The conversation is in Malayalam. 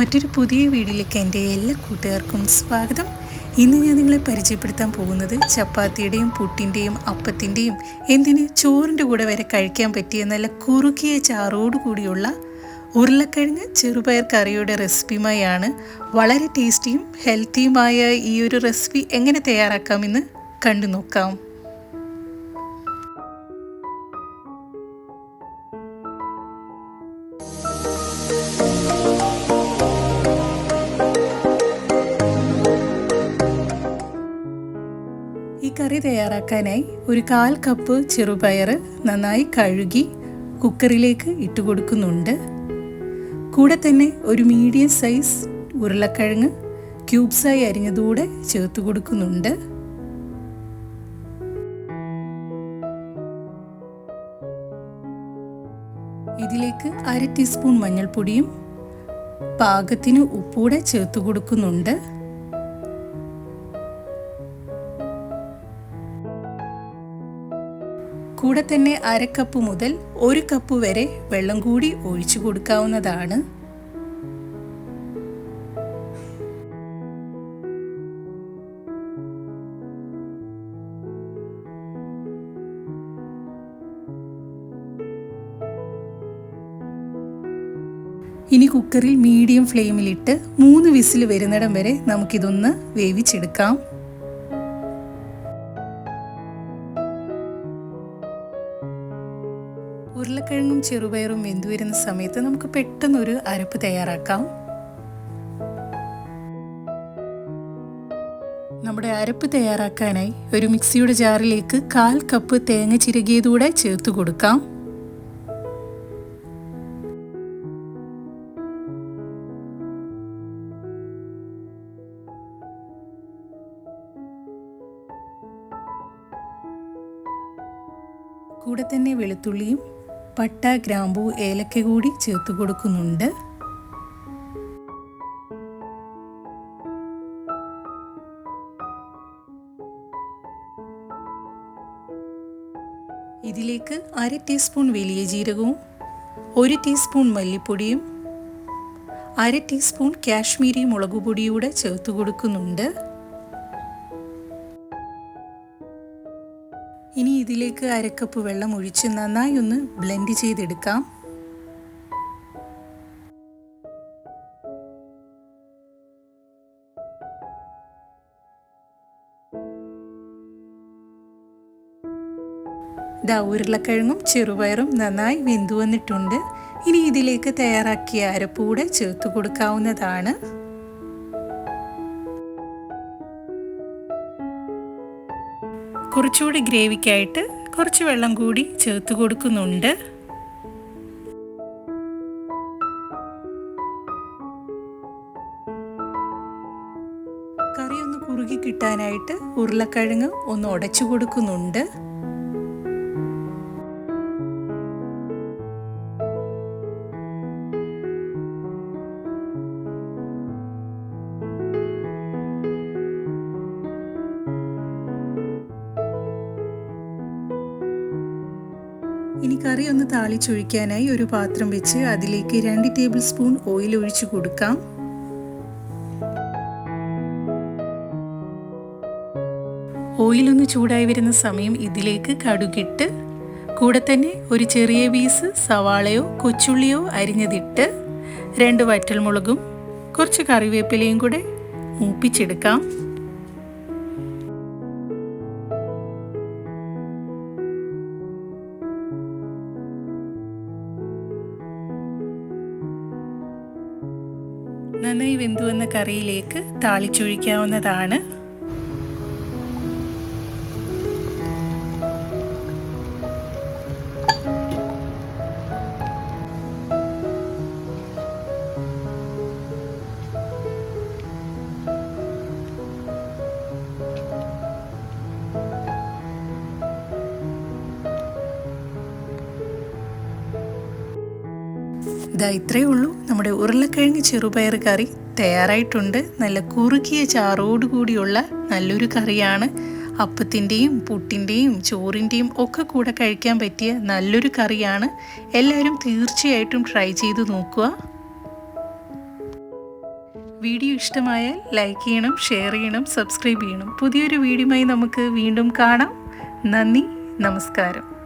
മറ്റൊരു പുതിയ വീഡിയോയിലേക്ക് എന്റെ എല്ലാ കൂട്ടുകാർക്കും സ്വാഗതം. ഇന്ന് ഞാൻ നിങ്ങളെ പരിചയപ്പെടുത്താൻ പോകുന്നത് ചപ്പാത്തിയുടെയും പുട്ടിന്റെയും അപ്പത്തിന്റെയും എന്തിന് ചോറിന്റെ കൂടെ വരെ കഴിക്കാൻ പറ്റിയ നല്ല കുറുക്കിയ ചാറോട് കൂടിയുള്ള ഉരുളക്കിഴങ്ങ് ചെറുപയർ കറിയുടെ റെസിപ്പിയുമായാണ് വളരെ ടേസ്റ്റിയും ഹെൽത്തിയുമായ ഈ ഒരു റെസിപ്പി എങ്ങനെ തയ്യാറാക്കാമെന്ന് കണ്ടു നോക്കാം കറി തയ്യാറാക്കാനായി ഒരു കാൽ കപ്പ് ചെറുപയർ നന്നായി കഴുകി കുക്കറിലേക്ക് ഇട്ട് കൊടുക്കുന്നുണ്ട്. കൂടെ തന്നെ ഒരു മീഡിയം സൈസ് ഉരുളക്കിഴങ്ങ് ക്യൂബ്സായി അരിഞ്ഞതുകൂടെ ചേർത്ത് കൊടുക്കുന്നുണ്ട്. ഇതിലേക്ക് അര ടീസ്പൂൺ മഞ്ഞൾപ്പൊടിയും പാകത്തിന് ഉപ്പൂടെ ചേർത്ത് കൊടുക്കുന്നുണ്ട്. കൂടെ തന്നെ അര കപ്പ് മുതൽ ഒരു കപ്പ് വരെ വെള്ളം കൂടി ഒഴിച്ചു കൊടുക്കാവുന്നതാണ്. ഇനി കുക്കറിൽ മീഡിയം ഫ്ലെയിമിലിട്ട് മൂന്ന് വിസിൽ വരുന്നിടം വരെ നമുക്കിതൊന്ന് വേവിച്ചെടുക്കാം. ഉരുളക്കിഴങ്ങും ചെറുപയറും വെന്തു വരുന്ന സമയത്ത് നമുക്ക് പെട്ടെന്നൊരു അരപ്പ് തയ്യാറാക്കാം. നമ്മുടെ അരപ്പ് തയ്യാറാക്കാനായി ഒരു മിക്സിയുടെ ജാറിലേക്ക് കാൽ കപ്പ് തേങ്ങ ചിരകിയതൂടെ ചേർത്ത് കൊടുക്കാം. കൂടെ തന്നെ വെളുത്തുള്ളിയും പട്ട ഗ്രാമ്പൂ ഏലക്ക കൂടി ചേർത്ത് കൊടുക്കുന്നുണ്ട്. ഇതിലേക്ക് അര ടീസ്പൂൺ വലിയ ജീരകവും ഒരു ടീസ്പൂൺ മല്ലിപ്പൊടിയും അര ടീസ്പൂൺ കാശ്മീരി മുളക് പൊടിയൂടെ ചേർത്ത് കൊടുക്കുന്നുണ്ട്. ഇതിലേക്ക് അരക്കപ്പ് വെള്ളം ഒഴിച്ച് നന്നായി ഒന്ന് ബ്ലെൻഡ് ചെയ്തെടുക്കാം. ദാ ഉരുളക്കിഴങ്ങും ചെറുപയറും നന്നായി വെന്തു വന്നിട്ടുണ്ട് ഇനി ഇതിലേക്ക് തയ്യാറാക്കിയ അരപ്പൂടെ ചേർത്ത് കൊടുക്കാവുന്നതാണ്. കുറച്ചുകൂടി ഗ്രേവിക്കായിട്ട് കുറച്ച് വെള്ളം കൂടി ചേർത്ത് കൊടുക്കുന്നുണ്ട്. കറി ഒന്ന് കുറുകി കിട്ടാനായിട്ട് ഉരുളക്കിഴങ്ങ് ഒന്ന് ഉടച്ചു കൊടുക്കുന്നുണ്ട്. ഇനി കറി ഒന്ന് താളിച്ചൊഴിക്കാനായി ഒരു പാത്രം വെച്ച് അതിലേക്ക് രണ്ട് ടേബിൾ സ്പൂൺ ഓയിൽ ഒഴിച്ചു കൊടുക്കാം. ഓയിൽ ഒന്ന് ചൂടായി വരുന്ന സമയം ഇതിലേക്ക് കടുകിട്ട് കൂടെ തന്നെ ഒരു ചെറിയ പീസ് സവാളയോ കൊച്ചുള്ളിയോ അരിഞ്ഞതിട്ട് രണ്ട് വറ്റൽമുളകും കുറച്ച് കറിവേപ്പിലയും കൂടെ മൂപ്പിച്ചെടുക്കാം. നന്നായി വെന്തു എന്ന കറിയിലേക്ക് താളിച്ചൊഴിക്കാവുന്നതാണ്. ഇതാ ഇത്രയേ ഉള്ളൂ. നമ്മുടെ ഉരുളക്കിഴങ്ങ് ചെറുപയർ കറി തയ്യാറായിട്ടുണ്ട്. നല്ല കുറുകിയ ചാറോടുകൂടിയുള്ള നല്ലൊരു കറിയാണ്. അപ്പത്തിന്റെയും പുട്ടിന്റെയും ചോറിന്റെയും ഒക്കെ കൂടെ കഴിക്കാൻ പറ്റിയ നല്ലൊരു കറിയാണ്. എല്ലാവരും തീർച്ചയായിട്ടും ട്രൈ ചെയ്ത് നോക്കുക. വീഡിയോ ഇഷ്ടമായാൽ ലൈക്ക് ചെയ്യണം ഷെയർ ചെയ്യണം സബ്സ്ക്രൈബ് ചെയ്യണം. പുതിയൊരു വീഡിയോയുമായി നമുക്ക് വീണ്ടും കാണാം. നന്ദി നമസ്കാരം.